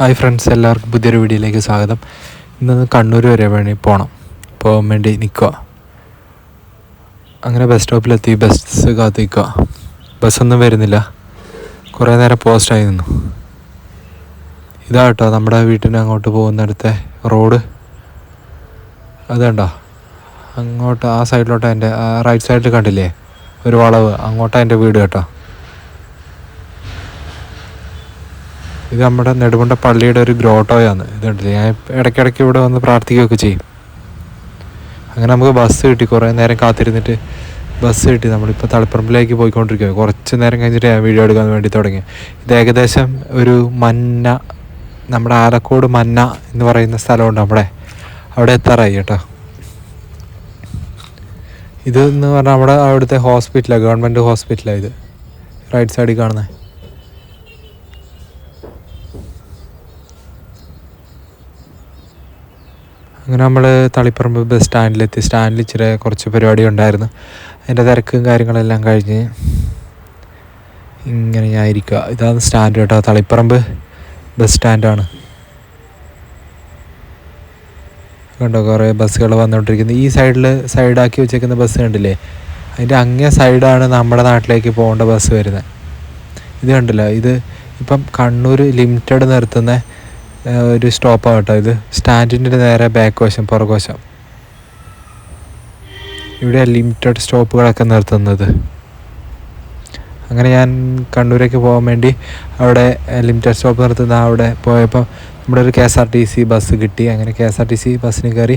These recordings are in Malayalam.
ഹായ് ഫ്രണ്ട്സ് എല്ലാവർക്കും പുതിയൊരു വീഡിയോയിലേക്ക് സ്വാഗതം. ഇന്ന് കണ്ണൂർ വരെ വേണ്ടി പോകണം പോകാൻ വേണ്ടി നിൽക്കുക അങ്ങനെ ബസ് സ്റ്റോപ്പിലെത്തി ബസ് കാത്ത് നിൽക്കുക ബസ്സൊന്നും വരുന്നില്ല. കുറേ നേരം പോസ്റ്റായി നിന്നു. ഇതാ കേട്ടോ നമ്മുടെ വീട്ടിന് അങ്ങോട്ട് പോകുന്നിടത്തെ റോഡ് അത് കണ്ടോ? അങ്ങോട്ട് ആ സൈഡിലോട്ട് എന്റെ റൈറ്റ് സൈഡിൽ കണ്ടില്ലേ? ഒരു വളവ്. അങ്ങോട്ടാണ് എന്റെ വീട് കേട്ടോ. ഇത് നമ്മുടെ നെടുമുണ്ട പള്ളിയുടെ ഒരു ഗ്രോട്ടോയാണ്. ഇത് കണ്ടില്ലേ ഞാൻ ഇടയ്ക്കിടയ്ക്ക് ഇവിടെ വന്ന് പ്രാർത്ഥിക്കുകയൊക്കെ ചെയ്യും. അങ്ങനെ നമുക്ക് ബസ് കിട്ടി. കുറേ നേരം കാത്തിരുന്നിട്ട് ബസ് കിട്ടി. നമ്മളിപ്പോൾ തളിപ്പറമ്പിലേക്ക് പോയിക്കൊണ്ടിരിക്കുക കുറച്ച് നേരം കഴിഞ്ഞിട്ട് ഞാൻ വീഡിയോ എടുക്കാൻ വേണ്ടി തുടങ്ങി. ഇത് ഏകദേശം ഒരു മന്ന നമ്മുടെ ആലക്കോട് മന്ന എന്ന് പറയുന്ന സ്ഥലമുണ്ട് നമ്മുടെ അവിടെ എത്താറായി കേട്ടോ. ഇതെന്ന് പറഞ്ഞാൽ നമ്മുടെ അവിടുത്തെ ഹോസ്പിറ്റലാണ് ഗവൺമെന്റ് ഹോസ്പിറ്റലാണ് ഇത്. റൈറ്റ് സൈഡിൽ കാണുന്നത് അങ്ങനെ നമ്മൾ തളിപ്പറമ്പ് ബസ് സ്റ്റാൻഡിലെത്തി സ്റ്റാൻഡിൽ ഇച്ചിരി കുറച്ച് പരിപാടി ഉണ്ടായിരുന്നു. അതിന്റെ തിരക്കും കാര്യങ്ങളെല്ലാം കഴിഞ്ഞ് ഇങ്ങനെ ഞാൻ ഇരിക്കുക ഇതാണ് സ്റ്റാൻഡ് കേട്ടോ. തളിപ്പറമ്പ് ബസ് സ്റ്റാൻഡാണ് കണ്ടോ? കുറേ ബസ്സുകൾ വന്നുകൊണ്ടിരിക്കുന്നത് ഈ സൈഡിൽ സൈഡാക്കി വെച്ചേക്കുന്ന ബസ് കണ്ടില്ലേ? അതിന്റെ അങ്ങേ സൈഡാണ് നമ്മുടെ നാട്ടിലേക്ക് പോകേണ്ട ബസ് വരുന്നത് ഇത് കണ്ടില്ല? ഇത് ഇപ്പം കണ്ണൂർ ലിമിറ്റഡ് നിർത്തുന്ന ഒരു സ്റ്റോപ്പാണ് കേട്ടോ ഇത് സ്റ്റാൻഡിന്റെ നേരെ ബാക്ക് വശം പുറകുവശം ഇവിടെ ലിമിറ്റഡ് സ്റ്റോപ്പുകളൊക്കെ നിർത്തുന്നത്. അങ്ങനെ ഞാൻ കണ്ണൂരേക്ക് പോകാൻ വേണ്ടി അവിടെ ലിമിറ്റഡ് സ്റ്റോപ്പ് നിർത്തുന്ന അവിടെ പോയപ്പോൾ നമ്മുടെ ഒരു K S R T C bus കിട്ടി. അങ്ങനെ K S R T C ബസ്സിന് കയറി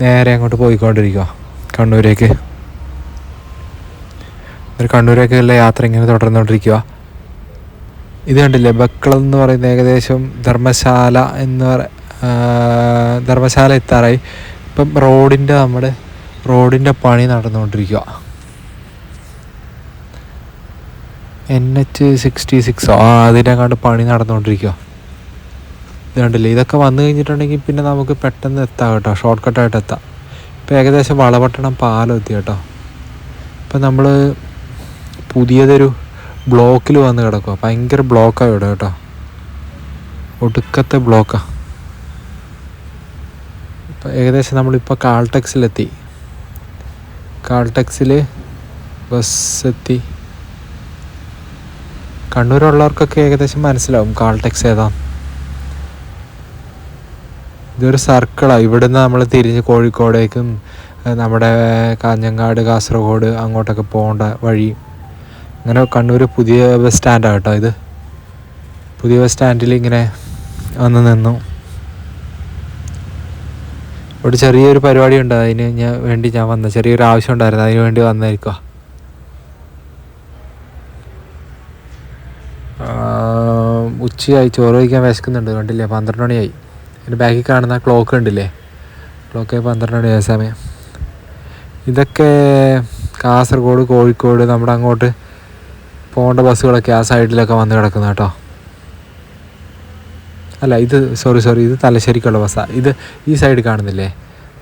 നേരെ അങ്ങോട്ട് പോയിക്കൊണ്ടിരിക്കുക കണ്ണൂരേക്ക്. ഒരു കണ്ണൂരേക്കുള്ള യാത്ര ഇങ്ങനെ തുടർന്നുകൊണ്ടിരിക്കുക ഇത് കണ്ടില്ലേ? ബക്കളം എന്ന് പറയുന്ന ഏകദേശം ധർമ്മശാല എന്ന് പറ ധർമ്മശാല എത്താറായി. ഇപ്പം റോഡിന്റെ നമ്മുടെ റോഡിന്റെ പണി നടന്നുകൊണ്ടിരിക്കുക എൻ എച്ച് സിക്സ്റ്റി സിക്സോ ആ അതിന്റെ കണ്ട് പണി നടന്നുകൊണ്ടിരിക്കുക ഇത് കണ്ടില്ലേ? ഇതൊക്കെ വന്നു കഴിഞ്ഞിട്ടുണ്ടെങ്കിൽ പിന്നെ നമുക്ക് പെട്ടെന്ന് എത്താം കേട്ടോ. ഷോർട്ട് കട്ടായിട്ട് എത്താം. ഇപ്പം ഏകദേശം വളപട്ടണം പാലം എത്തി കേട്ടോ. ഇപ്പം നമ്മൾ പുതിയതൊരു ബ്ലോക്കിൽ വന്ന് കിടക്കുക ഭയങ്കര ബ്ലോക്കാണ് ഇവിടെ കേട്ടോ. ഒടുക്കത്തെ ബ്ലോക്കാണ് ഇപ്പം ഏകദേശം നമ്മളിപ്പോൾ കാൾടെക്സിലെത്തി. കാൾടെക്സിൽ ബസ് എത്തി കണ്ണൂരുള്ളവർക്കൊക്കെ ഏകദേശം മനസ്സിലാവും കാൾടെക്സ് ഏതാണ് ഇതൊരു സർക്കിളാണ് ഇവിടുന്ന് നമ്മൾ തിരിഞ്ഞ് കോഴിക്കോടേക്കും നമ്മുടെ കാഞ്ഞങ്ങാട് കാസർഗോഡ് അങ്ങോട്ടൊക്കെ പോകേണ്ട വഴി. അങ്ങനെ കണ്ണൂർ പുതിയ ബസ് സ്റ്റാൻഡാണ് കേട്ടോ ഇത്. പുതിയ ബസ് സ്റ്റാൻഡിൽ ഇങ്ങനെ വന്ന് നിന്നു. ഇവിടെ ചെറിയൊരു പരിപാടി ഉണ്ട്. അതിന് ഞാൻ വേണ്ടി ഞാൻ വന്ന ചെറിയൊരു ആവശ്യം ഉണ്ടായിരുന്നു. അതിന് വേണ്ടി വന്നായിരിക്കുക ഉച്ചയായി. ചോറ് കഴിക്കാൻ വിശക്കുന്നുണ്ട്. കണ്ടില്ലേ? പന്ത്രണ്ട് മണിയായി. എന്റെ ബാക്കിൽ കാണുന്ന ക്ലോക്ക് ഉണ്ടില്ലേ? ക്ലോക്ക് പന്ത്രണ്ട് മണിയായ സമയം. ഇതൊക്കെ കാസർഗോഡ് കോഴിക്കോട് നമ്മുടെ അങ്ങോട്ട് പോകേണ്ട ബസ്സുകളൊക്കെ ആ സൈഡിലൊക്കെ വന്ന് കിടക്കുന്ന കേട്ടോ. അല്ല ഇത് സോറി സോറി ഇത് തലശ്ശേരിക്കുള്ള ബസ്സാണ് ഇത് ഈ സൈഡ് കാണുന്നില്ലേ?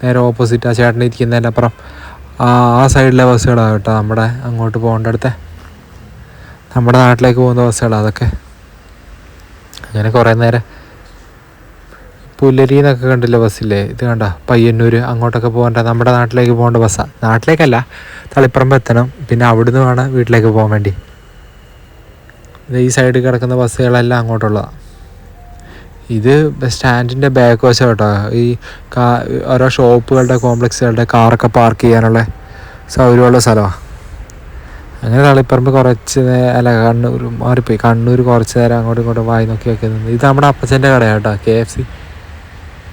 നേരെ ഓപ്പോസിറ്റ് ആ ചേട്ടൻ ഇരിക്കുന്നതിന്റെ അപ്പുറം. ആ ആ സൈഡിലെ ബസ്സുകളാണ് കേട്ടോ നമ്മുടെ അങ്ങോട്ട് പോകേണ്ടടുത്തെ. നമ്മുടെ നാട്ടിലേക്ക് പോകുന്ന ബസ്സുകളാണ് അതൊക്കെ. അങ്ങനെ കുറേ നേരം പുല്ലരി എന്നൊക്കെ കണ്ടില്ല ബസ്സില്ലേ? ഇത് കണ്ട? പയ്യന്നൂർ അങ്ങോട്ടൊക്കെ പോകേണ്ട നമ്മുടെ നാട്ടിലേക്ക് പോകേണ്ട ബസ്സാണ് നാട്ടിലേക്കല്ല തളിപ്പറമ്പ് എത്തണം. പിന്നെ അവിടുന്ന് വേണം വീട്ടിലേക്ക് പോകാൻ വേണ്ടി. ഈ സൈഡിൽ കിടക്കുന്ന ബസ്സുകളെല്ലാം അങ്ങോട്ടുള്ളതാണ് ഇത് സ്റ്റാൻഡിന്റെ ബാക്ക് വശം കേട്ടോ ഈ കാ ഓരോ ഷോപ്പുകളുടെ കോംപ്ലക്സുകളുടെ കാറൊക്കെ പാർക്ക് ചെയ്യാനുള്ള സൗകര്യമുള്ള സ്ഥലമാണ് അങ്ങനെ തളിപ്പറമ്പ് കുറച്ച് അല്ല കണ്ണൂർ മാറിപ്പോയി. കണ്ണൂർ കുറച്ച് നേരം അങ്ങോട്ടും ഇങ്ങോട്ടും വായി നോക്കി നിന്ന്. ഇത് നമ്മുടെ അപ്പച്ചന്റെ കടയാണ് കേട്ടോ K F C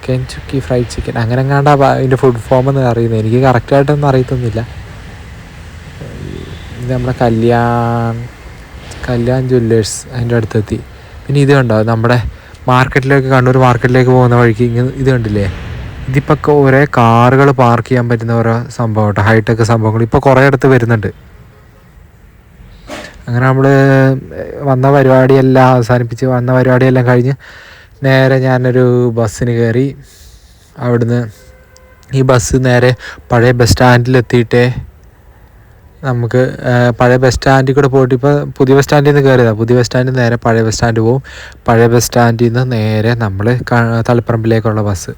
Kentucky fried chicken അങ്ങനെ എങ്ങാണ്ടാ അതിന്റെ ഫുഡ് ഫോം എന്ന് അറിയുന്നത്. എനിക്ക് കറക്റ്റായിട്ടൊന്നും അറിയത്തൊന്നുമില്ല. ഇത് നമ്മുടെ കല്യാൺ കല്യാൺ ജ്വല്ലേഴ്സ് അതിന്റെ അടുത്തെത്തി. പിന്നെ ഇത് കണ്ടോ? നമ്മുടെ മാർക്കറ്റിലേക്ക് കണ്ണൂർ മാർക്കറ്റിലേക്ക് പോകുന്ന വഴിക്ക് ഇങ്ങനെ ഇത് കണ്ടില്ലേ? ഇതിപ്പോൾ ഒരേ കാറുകൾ പാർക്ക് ചെയ്യാൻ പറ്റുന്ന ഓരോ സംഭവം കേട്ടോ. ഹൈടെക് സംഭവങ്ങൾ ഇപ്പോൾ കുറേ അടുത്ത് വരുന്നുണ്ട്. അങ്ങനെ നമ്മൾ വന്ന പരിപാടിയെല്ലാം അവസാനിപ്പിച്ച് വന്ന പരിപാടിയെല്ലാം കഴിഞ്ഞ് നേരെ ഞാനൊരു ബസ്സിന് കയറി. അവിടുന്ന് ഈ ബസ് നേരെ പഴയ ബസ് സ്റ്റാൻഡിലെത്തിയിട്ടേ നമുക്ക് പഴയ ബസ് സ്റ്റാൻഡിൽ കൂടെ പോയിട്ട് ഇപ്പോൾ പുതിയ ബസ് സ്റ്റാൻഡിൽ നിന്ന് കയറിയതാണ് പുതിയ ബസ് സ്റ്റാൻഡിൽ നേരെ പഴയ ബസ് സ്റ്റാൻഡ് പോവും. പഴയ ബസ് സ്റ്റാൻഡിൽ നിന്ന് നേരെ നമ്മൾ തളിപ്പറമ്പിലേക്കുള്ള ബസ്.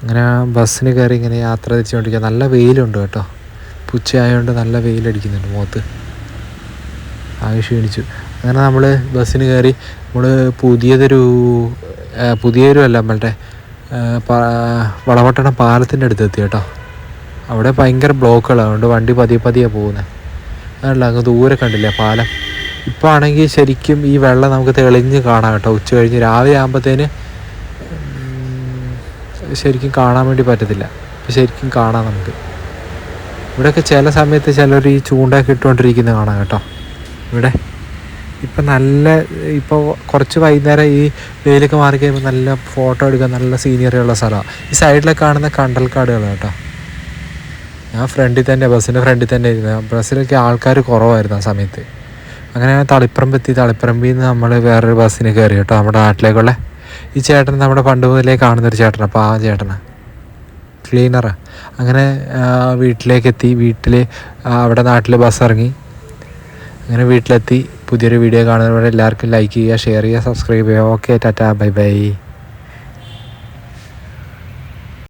അങ്ങനെ ബസ്സിന് കയറി ഇങ്ങനെ യാത്ര തിരിച്ചുകൊണ്ടിരിക്കുക നല്ല വെയിലുണ്ട് കേട്ടോ. പുച്ചയായതുകൊണ്ട് നല്ല വെയിലടിക്കുന്നുണ്ട് മുഖത്ത്. ആകെ ക്ഷീണിച്ചു. അങ്ങനെ നമ്മൾ ബസ്സിന് കയറി നമ്മൾ പുതിയതൊരു പുതിയൊരു അല്ല നമ്മളുടെ വളപട്ടണം പാലത്തിന്റെ അടുത്ത് എത്തി കേട്ടോ. അവിടെ ഭയങ്കര ബ്ലോക്കുകളാണ് അതുകൊണ്ട് വണ്ടി പതിയെ പതിയെ പോകുന്നത് അതല്ല അങ്ങ് ദൂരെ കണ്ടില്ലേ പാലം? ഇപ്പോൾ ആണെങ്കിൽ ശരിക്കും ഈ വെള്ളം നമുക്ക് തെളിഞ്ഞ് കാണാം കേട്ടോ. ഉച്ച കഴിഞ്ഞ് രാവിലെ ആകുമ്പോഴത്തേന് ശരിക്കും കാണാൻ വേണ്ടി പറ്റത്തില്ല. ശരിക്കും കാണാം നമുക്ക്. ഇവിടെയൊക്കെ ചില സമയത്ത് ചിലർ ഈ ചൂണ്ടയൊക്കെ ഇട്ടുകൊണ്ടിരിക്കുന്നത് കാണാം കേട്ടോ. ഇവിടെ ഇപ്പം നല്ല ഇപ്പോൾ കുറച്ച് വൈകുന്നേരം ഈ വെയിലൊക്കെ മാറി കഴിയുമ്പോൾ നല്ല ഫോട്ടോ എടുക്കാൻ നല്ല സീനിയറി ഉള്ള സ്ഥലമാണ് ഈ സൈഡിലൊക്കെ കാണുന്ന കണ്ടൽക്കാടുകൾ കേട്ടോ. ഞാൻ ഫ്രണ്ടിൽ തന്നെ ബസ്സിന്റെ ഫ്രണ്ടിൽ തന്നെ ഇരുന്നത് ബസ്സിലൊക്കെ ആൾക്കാർ കുറവായിരുന്നു ആ സമയത്ത്. അങ്ങനെ തളിപ്പറമ്പെത്തി തളിപ്പറമ്പിൽ നിന്ന് നമ്മൾ വേറൊരു ബസ്സിന് കയറി കേട്ടോ നമ്മുടെ നാട്ടിലേക്കുള്ള. ഈ ചേട്ടൻ നമ്മുടെ പണ്ട് മുതലേ കാണുന്നൊരു ചേട്ടനാണ് അപ്പോൾ ആ ചേട്ടനാണ് ക്ലീനറാണ് അങ്ങനെ വീട്ടിലേക്ക് എത്തി. വീട്ടിൽ അവിടെ നാട്ടിൽ ബസ് ഇറങ്ങി. അങ്ങനെ വീട്ടിലെത്തി പുതിയൊരു വീഡിയോ കാണുന്നവരെ എല്ലാവർക്കും ലൈക്ക് ചെയ്യുക ഷെയർ ചെയ്യുക സബ്സ്ക്രൈബ് ചെയ്യുക. Okay tata bye bye